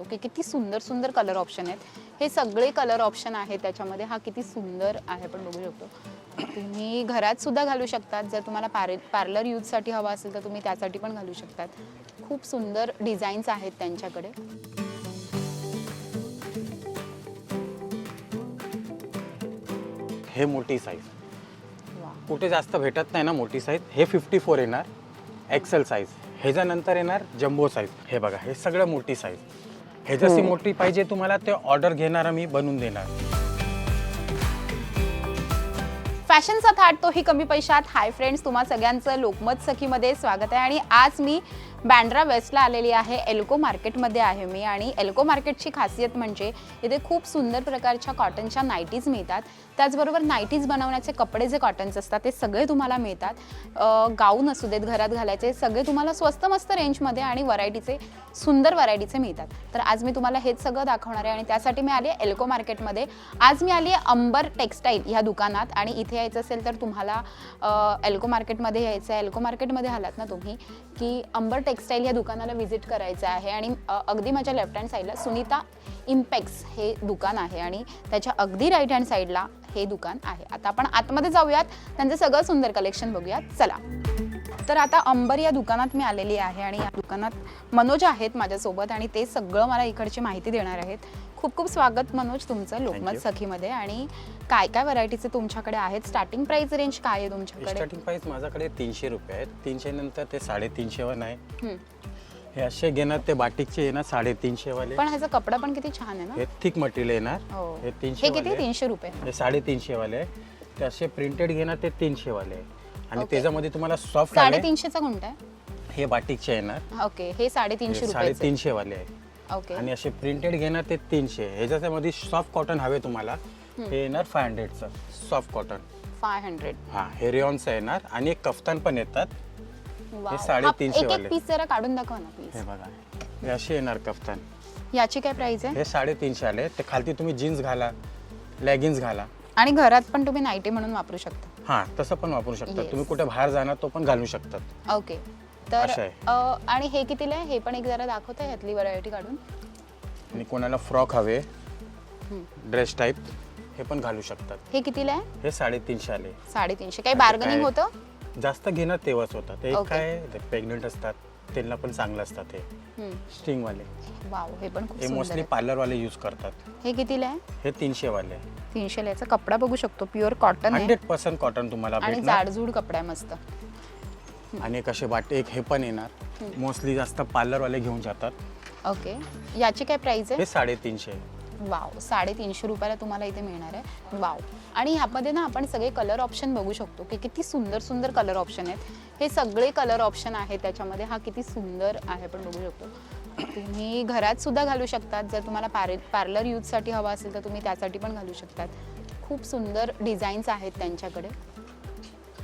Okay किती सुंदर सुंदर कलर ऑप्शन आहेत. हे सगळे कलर ऑप्शन आहेत त्याच्यामध्ये. हा किती सुंदर आहे पण बघू शकतो. तुम्ही घरात सुद्धा घालू शकतात. जर तुम्हाला पार पार्लर यूजसाठी हवा असेल तर तुम्ही त्यासाठी पण घालू शकतात. खूप सुंदर डिझाईन्स आहेत त्यांच्याकडे. हे मोठी साईज कुठे जास्त भेटत नाही ना मोठी साईज हे फिफ्टी फोर येणार. एक्सेल साईज ह्याच्यानंतर येणार जम्बो साईज. हे बघा हे सगळं मोठी साईज. हे जशी मोठी पाहिजे तुम्हाला ते ऑर्डर घेणार मी बनवून देणार. फॅशनचा थाट तोही कमी पैशात. हाय फ्रेंड्स तुम्हा सगळ्यांचं लोकमत सखीमध्ये स्वागत आहे. आणि आज मी बँड्रा वेस्टला आलेली आहे एल्को मार्केटमध्ये आहे मी आणि एल्को मार्केटची खासियत म्हणजे इथे खूप सुंदर प्रकारच्या कॉटनच्या नाईटीज मिळतात. त्याचबरोबर नाईटीज बनवण्याचे कपडे जे कॉटन्स असतात ते सगळे तुम्हाला मिळतात. गाऊन असू देत घरात घालायचे सगळे तुम्हाला स्वस्त मस्त रेंजमध्ये आणि व्हरायटीचे सुंदर व्हरायटीचे मिळतात. तर आज मी तुम्हाला हेच सगळं दाखवणार आहे आणि त्यासाठी मी आली आहे एल्को मार्केटमध्ये. आज मी आली आहे अंबर टेक्स्टाईल ह्या दुकानात आणि इथे यायचं असेल तर तुम्हाला एल्को मार्केटमध्ये यायचं आहे एल्को मार्केटमध्ये आलात ना तुम्ही की अंबर टेक्स्टाईल या दुकानाला व्हिजिट करायचं आहे आणि अगदी माझ्या लेफ्ट हँड साईडला सुनीता इम्पॅक्स हे दुकान आहे आणि त्याच्या अगदी राईट हँड साईडला हे दुकान आहे. आता आपण आतमध्ये जाऊयात. त्यांचं सगळं सुंदर कलेक्शन बघूयात. चला. तर आता अंबर या दुकानात मी आलेली आहे आणि या दुकानात मनोज आहेत माझ्यासोबत आणि ते सगळं मला इकडची माहिती देणार आहेत. खूप खूप स्वागत मनोज तुमचं लोकमत. सखीमध्ये आणि काय काय व्हरायटीचे तुमच्याकडे आहेत? स्टार्टिंग प्राइस रेंज काय आहे तुमच्याकडे? स्टार्टिंग प्राइस माझ्याकडे तीनशे रुपये आहेत. तीनशे नंतर ते साडेतीनशे वन आहे. हम्म. हे असे घेणार ते बाटिकचे येणार साडेतीनशे वाले. पण ह्याचा कपडा पण किती छान आहे ना? हे थिक मटेरियल येणार. हो. हे हे तीनशे किती? वाले. तीनशे रुपये. हे साडेतीनशे वाले. आहे. ते असे प्रिंटेड घेणार ते तीनशे वाले. आहे. आणि Okay. त्याच्यामध्ये तुम्हाला सॉफ्ट आले साडेतीनशेचा कोणता आहे? हे बाटिकचे येणार ओके हे साडेतीनशे हे रुपये साडेतीनशे वाले आहे. ओके आणि असे प्रिंटेड घेणार ते तीनशे. ह्याच्यामध्ये सॉफ्ट कॉटन हवे तुम्हाला. हे येणार फाय हंड्रेडचं सॉफ्ट कॉटन फाय हंड्रेड हा हे रेऑनचं येणार आणि एक कफ्तान पण येतात. हे साडेतीनशे एक एक वाले. पीस जरा काढून दाखवा ना हे प्लीज बघा. हे असे येणार कफ्तान. याची काय प्राइस आहे? हे साडेतीनशे आले. ते खालती तुम्ही जीन्स घाला लेगिन्स घाला. आणि घरात पण तुम्ही नाईटी म्हणून वापरू शकता. हा तसं पण वापरू शकता Yes. तुम्ही कुठे बाहेर जाणार तो पण घालू शकतात. ओके तर असं आहे. अ, आणि हे कितीला आहे? हे पण एक जरा दाखवता ह्यातली व्हरायटी काढून. आणि कोणाला फ्रॉक हवे ड्रेस टाईप हे पण घालू शकतात. हे कितीला आहे? हे साडेतीनशे आले. साडेतीनशे. काही बार्गनिंग काय- होतं? जास्त घेणार तेव्हाच होतात. ते Okay. काय प्रेग्नेंट असतात. त्यांना पण चांगलं असतात हे हम्म. स्ट्रिंग वाले वाव हे पण खूप हे सुंदर मोस्टली आहे. पार्लर वाले यूज करतात. हे कितीला आहे? हे तीनशे वाले तीनशेला याचा कपडा बघू शकतो प्युअर कॉटन आहे. हंड्रेड पर्सेंट कॉटन तुम्हाला आणि भेटणार. जाडजूड कपडा आहे मस्त. आणि कसे वाटे एक हे पण येणार. मोस्टली जास्त पार्लर वाले घेऊन जातात. ओके याची काय प्राइस आहे? हे साडेतीनशे. वाव साडेतीनशे रुपयाला तुम्हाला इथे मिळणार आहे. वाव. आणि ह्यामध्ये ना आपण सगळे कलर ऑप्शन बघू शकतो की किती सुंदर सुंदर कलर ऑप्शन आहेत. हे सगळे कलर ऑप्शन आहेत त्याच्यामध्ये. हा किती सुंदर आहे पण बघू शकतो. तुम्ही घरात सुद्धा घालू शकतात. जर तुम्हाला पार पार्लर यूजसाठी हवा असेल तर तुम्ही त्यासाठी पण घालू शकतात. खूप सुंदर डिझाईन्स आहेत त्यांच्याकडे.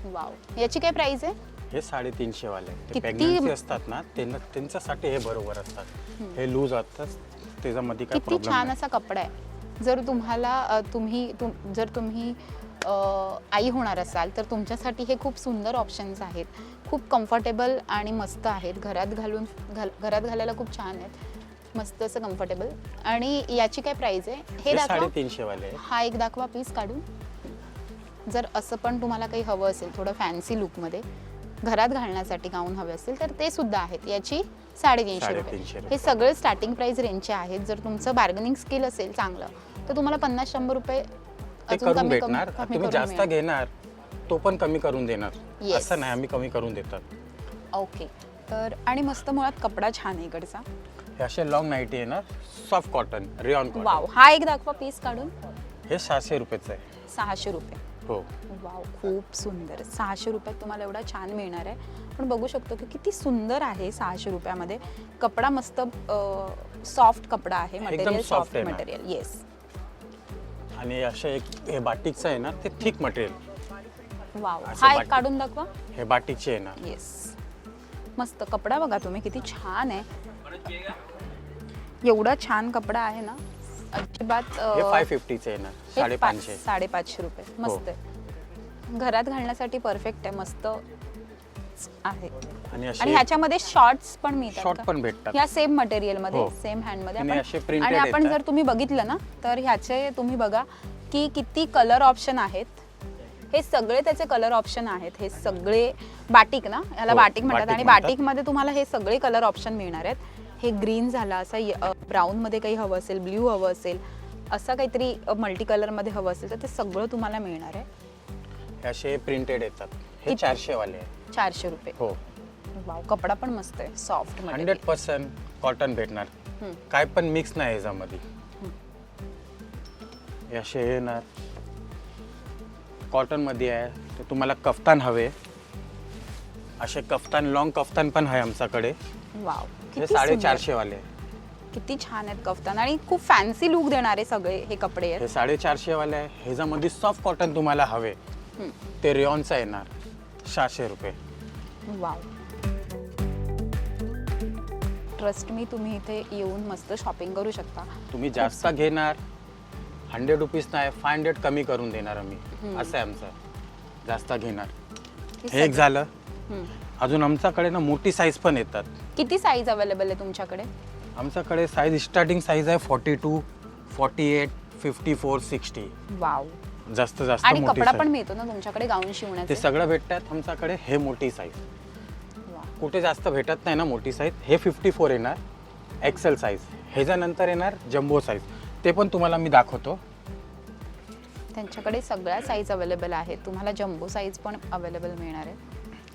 वाव. याची काय प्राइस आहे? हे साडेतीनशे वाले ते किती- प्रेग्नन्सी असतात ना त्यांना त्यांच्यासाठी हे बरोबर असतात. हे लूज असतात. त्याच्यामध्ये काय किती छान नाही. असा कपडा आहे. जर तुम्हाला अ, तुम्ही तुम जर तुम्ही अ, आई होणार असाल तर तुमच्यासाठी हे खूप सुंदर ऑप्शन्स आहेत. खूप कम्फर्टेबल आणि मस्त आहेत. घरात घालून घाल घरात घालायला खूप छान आहेत. मस्त असं कम्फर्टेबल आणि याची काय प्राइस आहे? हे हे दाखवा. साडेतीनशे वाले आहे. हा एक दाखवा पीस काढून. जर असं पण तुम्हाला काही हवं असेल थोडं फॅन्सी लुकमध्ये घरात घालण्यासाठी गाऊन हवे असेल तर ते सुद्धा आहेत. याची साडेतीनशे रुपये. हे सगळे स्टार्टिंग प्राइस रेंजचे आहेत. जर तुमचं बार्गनिंग स्किल असेल चांगलं तर तुम्हाला पन्नास शंभर रुपये करून भेटणार. तुम्ही जास्त. घेणार तो पण कमी करून देणार. असं नाही आम्ही कमी करून देतात. ओके तर आणि मस्त मुळात कपडा छान आहे इकडचा. हे असे लॉंग नाईटी येणार सॉफ्ट कॉटन रिऑन वाव हा एक दाखवा पीस काढून. हे सहाशे रुपयाचं आहे. सहाशे रुपये. हो. वाव खूप सुंदर. सहाशे रुपयात तुम्हाला एवढा छान मिळणार आहे. पण बघू शकतो की किती सुंदर आहे सहाशे रुपयामध्ये. कपडा मस्त सॉफ्ट कपडा आहे मटेरियल सॉफ्ट आहे ना. मटेरियल येस आणि असे एक हे बाटिकचं आहे ना ते थिक मटेरियल वाव. हा एक काढून दाखवा. हे बाटिकचे येणार येस मस्त कपडा बघा तुम्ही किती छान आहे. एवढा छान कपडा आहे ना. अजिबात अ, हे फाय फिफ्टीचे येणार हे साडेपाचशे पाच- साडेपाचशे रुपये हो. मस्त आहे घरात घालण्यासाठी परफेक्ट आहे मस्त आहे आणि असे ह्याच्यामध्ये शॉर्ट्स पण मिळतात शॉर्ट का? पण भेटतात ह्या सेम मटेरियलमध्ये हो. सेम हँडमध्ये आणि आपण- असे printed आणि आपण येतात. जर तुम्ही बघितलं ना तर ह्याचे तुम्ही बघा की किती कलर ऑप्शन आहेत हे सगळे त्याचे कलर ऑप्शन आहेत हे सगळे बाटिक ना याला हो, बाटिक म्हणतात बाटिक आणि म्हणतात. बाटिकमध्ये तुम्हाला हे सगळे कलर ऑप्शन मिळणार आहेत हे ग्रीन झाला असं ब्राऊन मध्ये काही हवं असेल ब्ल्यू हवं असेल असं काहीतरी मल्टी कलरमध्ये हवं असेल तर ते सगळं तुम्हाला मिळणार आहे. हे असे प्रिंटेड येतात. हे किती? चारशे वाले आहे चारशे रुपये. हो. वाव कपडा पण मस्त आहे सॉफ्टमध्ये. हंड्रेड पर्सेंट कॉटन भेटणार. हम्म. काय पण मिक्स नाही याच्यामध्ये हे असे येणार. कॉटनमध्ये आहे तर तुम्हाला कफ्तान हवे. असे कफ्तान लॉंग कफ्तान पण आहे आमच्याकडे. वाव हे साडेचारशे. वाले आहे. किती छान आहेत कफ्तान. आणि खूप फॅन्सी लुक देणारे सगळे हे कपडे हे आहेत साडेचारशे वाले आहे ह्याच्यामध्ये सॉफ्ट कॉटन तुम्हाला हवे. ते रेऑनचं येणार. सहाशे रुपये. वाव ट्रस्ट मी तुम्ही इथे येऊन मस्त शॉपिंग करू शकता. तुम्ही जास्त घेणार हंड्रेड रुपीज नाही फाय हंड्रेड कमी करून देणार आम्ही. असं आहे आमचं. जास्त घेणार. हे हे एक झालं. अजून आमच्याकडे ना मोठी साईज पण येतात. किती साईज अवेलेबल आहे तुमच्याकडे? आमच्याकडे साईज स्टार्टिंग साईज आहे forty two forty eight fifty four sixty wow जास्त जास्त आणि मोठी कपडा पण. मिळतो ना तुमच्याकडे गाऊन ते शिवण्याचे सगळं भेटतात आमच्याकडे हे मोठी साईज. कुठे जास्त भेटत नाही ना मोठी साईज हे फिफ्टी फोर येणार एक्सेल साईज ह्याच्यानंतर येणार जम्बो साईज ते पण तुम्हाला मी दाखवतो. त्यांच्याकडे सगळ्या साईज अवेलेबल आहेत. तुम्हाला जम्बो साईज पण अवेलेबल मिळणार आहे.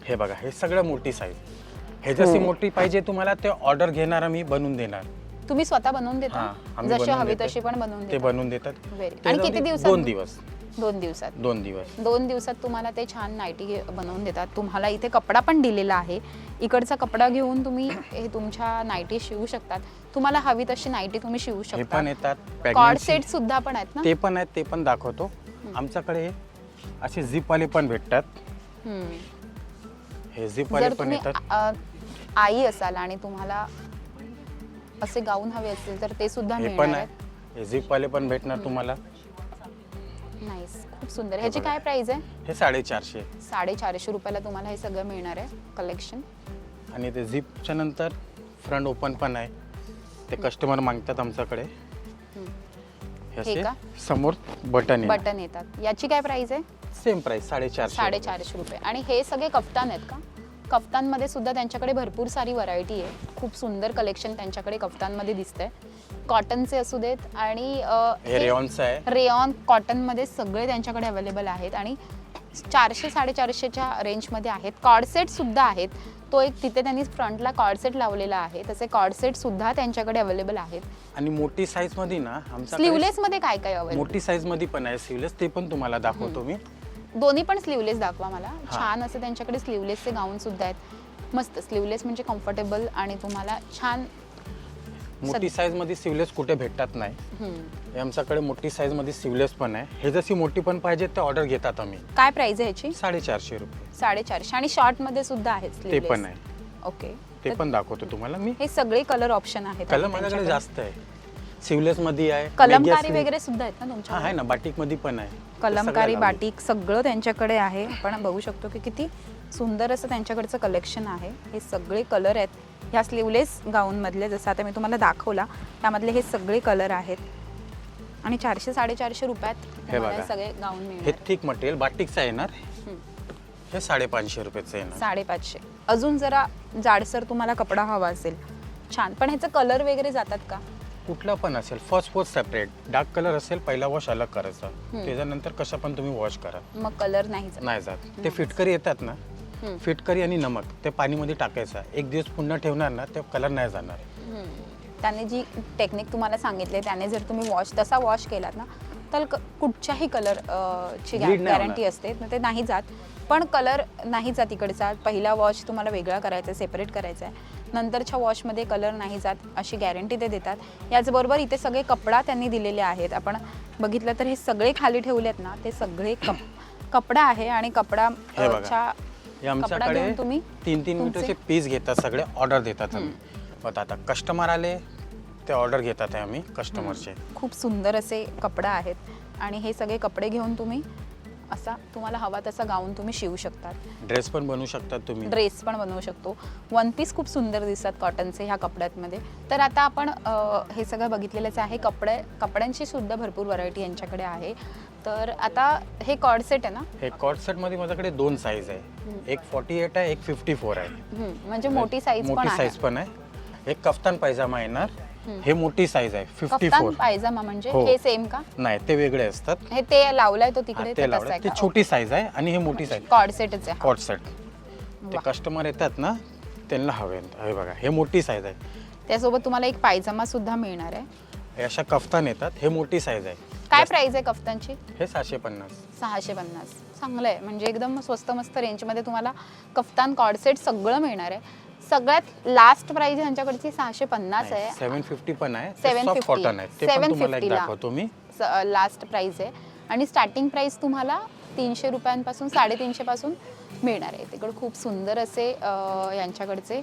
हे बघा हे सगळं मोठी साईज हे जशी मोठी पाहिजे तुम्हाला ते ऑर्डर घेणार आम्ही बनवून देणार. तुम्ही स्वतः बनवून हा, देता आम्ही जशी बनवून हवी देतो. तशी पण बनवून ते देता. बनवून देतात. Very. ते आणि जाऊ किती दे, दिवसात? दोन दिवस. दोन दिवसात. दोन दिवस. दोन दिवसात तुम्हाला ते छान नाईटी घे- बनवून देतात. तुम्हाला इथे कपडा पण दिलेला आहे. इकडचा कपडा घेऊन तुम्ही हे तुमच्या नाईटी शिवू शकतात. तुम्हाला हवी तशी नाईटी तुम्ही शिवू हे शकता. पण येतात. Cord pregnancy. सेट सुद्धा पण आहेत ना? ते पण आहेत ते पण दाखवतो. आमच्याकडे असे झिपवाले पण भेटतात. हम्म. हे झिपवाले जर पण तुम्ही येतात. अ, आई असाल आणि तुम्हाला असे गाऊन हवे असतील तर ते सुद्धा हे मिळणार पण आहे. आहेत. हे झिपवाले पण भेटणार तुम्हाला. नाईस खूप सुंदर. ह्याची. काय प्राइस आहे? हे साडेचारशे. साडेचारशे रुपयाला तुम्हाला हे सगळं मिळणार आहे कलेक्शन आणि ते झिपच्या नंतर फ्रंट ओपन पण आहे. ते कस्टमर मागतात आमच्याकडे. हे हे असे? समोर बटन आहे बटन येतात. याची काय प्राइस आहे? सेम प्राइस साडेचारशे साडेचारशे रुपये. आणि हे सगळे कफ्तान आहेत का? कफ्तानमध्ये सुद्धा त्यांच्याकडे भरपूर सारी व्हरायटी आहे. खूप सुंदर कलेक्शन त्यांच्याकडे कफ्तानमध्ये दिसतंय. कॉटनचे असू देत आणि रेऑन कॉटनमध्ये सगळे त्यांच्याकडे अवेलेबल आहेत आणि चारशे साडेचारशेच्या रेंजमध्ये आहेत. कॉडसेट सुद्धा आहेत. तो एक तिथे त्यांनी फ्रंटला कॉडसेट लावलेला आहे. तसे कॉडसेट सुद्धा त्यांच्याकडे अवेलेबल आहेत. आणि मोठी साईजमध्ये ना स्लीवलेस मध्ये काय काय मोठी साईजमध्ये पण आहे. स्लीवलेस ते पण तुम्हाला दाखवतो मी. दोन्ही पण स्लीवलेस दाखवा मला. छान असं त्यांच्याकडे स्लीवलेसचे गाऊन सुद्धा आहेत. मस्त स्लीवलेस म्हणजे कम्फर्टेबल आणि तुम्हाला छान मोठी साईजमध्ये सिवलेस कुठे भेटत नाही. हे आमच्याकडे मोठी साईजमध्ये सिवलेस पण आहे. हे जशी मोठी पण पाहिजे ते ऑर्डर घेतात आम्ही. काय प्राइस आहे ह्याची? साडेचारशे रुपये. साडेचारशे. आणि शॉर्टमध्ये सुद्धा आहेत ते. पण आहे. ओके ते पण दाखवतो तुम्हाला मी. हे सगळे कलर ऑप्शन आहेत. कलर माझ्याकडे. जास्त आहे. सिवलेस मध्ये आहे कलमकारी वगैरे सुद्धा आहेत ना हा तुमच्या आहे ना बाटिकमध्ये पण आहे. कलमकारी. बाटिक सगळं त्यांच्याकडे आहे. आपण बघू शकतो की किती सुंदर असं त्यांच्याकडचं कलेक्शन आहे. हे सगळे कलर आहेत. ह्या स्लीवलेस गाऊनमधले जसं आता मी तुम्हाला दाखवला त्यामधले हे सगळे कलर आहेत. आणि चारशे साडेचारशे रुपयात तुम्हाला हे बघा. सगळे गाऊन हे मिळणार थिक मटेरियल बाटिकचं येणार. हे साडेपाचशे रुपयाचं येणार साडेपाचशे. अजून जरा जाडसर तुम्हाला कपडा हवा असेल. छान. पण ह्याचं कलर वगैरे जातात का? कुठला पण असेल first wash separate dark colour असेल पहिला वॉश अलग करायचा. त्याच्यानंतर कशा पण तुम्ही वॉश करा. मग कलर नाही जात. नाही जात. ते फिटकरी येतात ना हम्म. फिटकरी आणि नमक ते पाणीमध्ये टाकायचं. एक दिवस पुन्हा ठेवणार ना ते कलर नाही जाणार. हम्म. त्याने जी टेक्निक तुम्हाला सांगितली त्याने जर तुम्ही वॉश तसा वॉश केलात ना तर क- कुठच्याही कलरची Bleed नाही गॅरंटी. असते मग ते नाही जात. पण कलर नाही जात इकडचा पहिला वॉश तुम्हाला वेगळा करायचा आहे सेपरेट करायचा आहे. नंतरच्या वॉशमध्ये कलर नाही जात अशी गॅरंटी ते देतात. याचबरोबर इथे सगळे कपडा त्यांनी दिलेले आहेत. आपण बघितलं तर हे सगळे खाली ठेवलेत ना ते सगळे कप कपडा आहे आणि कपडा. च्या आमच्याकडे घेऊन तुम्ही तीन तीन मीटरचे पीस घेतात सगळे ऑर्डर देतात आता कस्टमर आले ते ऑर्डर घेतात आहे आम्ही कस्टमरचे खूप सुंदर असे कपडा आहेत. आणि हे सगळे कपडे घेऊन तुम्ही असा तुम्हाला हवा तसा गाऊन तुम्ही शिवू शकतात. ड्रेस पण बनवू शकतात तुम्ही. ड्रेस पण बनवू शकतो. वन पीस खूप सुंदर दिसतात कॉटनचे ह्या कपड्यांमध्ये. तर आता आपण अ, हे सगळं बघितलेलंच आहे. कपडे कपड्यांची सुद्धा भरपूर व्हरायटी यांच्याकडे आहे. तर आता हे कॉर्ड सेट आहे ना? हे कॉट सेटमध्ये माझ्याकडे दोन साईज आहे. एक फॉर्टी एट आहे एक फिफ्टी फोर आहे. हम्म, म्हणजे मोठी साईज पण मोठी आहे. साईज पण आहे. एक कफ्तान पायजामा येणार. हे मोठी साईज आहे फिफ्टी कफ्तान फोर पायजामा म्हणजे हो. हे सेम का? नाही ते वेगळे असतात. हे ते लावलाय तो हा, तिकडे ते लावलं ती छोटी साईज आहे आणि हे मोठी साईज कॉर्ड सेटच आहे कॉट सेट ते वा. कस्टमर येतात ना त्यांना हवे हे बघा हे मोठी साईज आहे. त्यासोबत तुम्हाला एक पायजामा सुद्धा मिळणार आहे. हे अशा कफ्तान येतात हे मोठी साईज आहे. काय प्राइस आहे कफ्तानची हे सहाशे पन्नास. सहाशे पन्नास. चांगलं आहे. म्हणजे एकदम स्वस्त मस्त रेंजमध्ये तुम्हाला कफ्तान कॉर्डसेट सगळं मिळणार आहे. सगळ्यात लास्ट प्राइस ह्यांच्याकडची सहाशे पन्नास आहे. सेवन फिफ्टी पण आहे. 750. सॉफ्ट कॉटन आहे. ते पण तुम्हाला एक 750 ला. दाखवतो मी. लास्ट प्राइस आहे. आणि स्टार्टिंग प्राइस तुम्हाला तीनशे रुपयांपासून साडेतीनशेपासून मिळणार आहे. तिकडे खूप सुंदर असे अं, यांच्याकडचे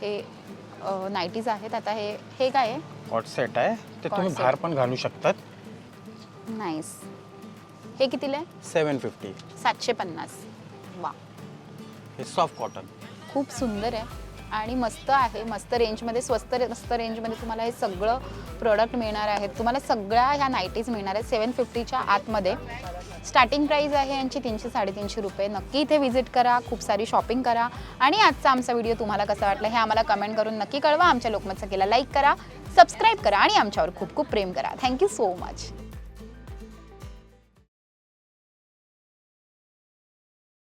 हे नाईटीज आहेत. आता हे हे काय आहे? सेट आहे. ते तुम्ही. बाहेर पण घालू शकतात. नाईस हे कितीला आहे? सेवन फिफ्टी सातशे पन्नास. वा. हे सॉफ्ट कॉटन खूप सुंदर आहे आणि मस्त आहे. मस्त रेंजमध्ये स्वस्त मस्त रेंजमध्ये तुम्हाला हे सगळं प्रोडक्ट मिळणार आहेत. तुम्हाला सगळ्या ह्या नाईटीज मिळणार आहेत. सेवन फिफ्टीच्या आतमध्ये. स्टार्टिंग प्राईज आहे यांची तीनशे साडेतीनशे रुपये. नक्की इथे व्हिजिट करा. खूप सारी शॉपिंग करा. आणि आजचा आमचा व्हिडिओ तुम्हाला कसा वाटला हे आम्हाला कमेंट करून नक्की कळवा. आमच्या लोकमत सखेला लाईक करा सबस्क्राईब करा आणि आमच्यावर खूप खूप प्रेम करा. Thank you so much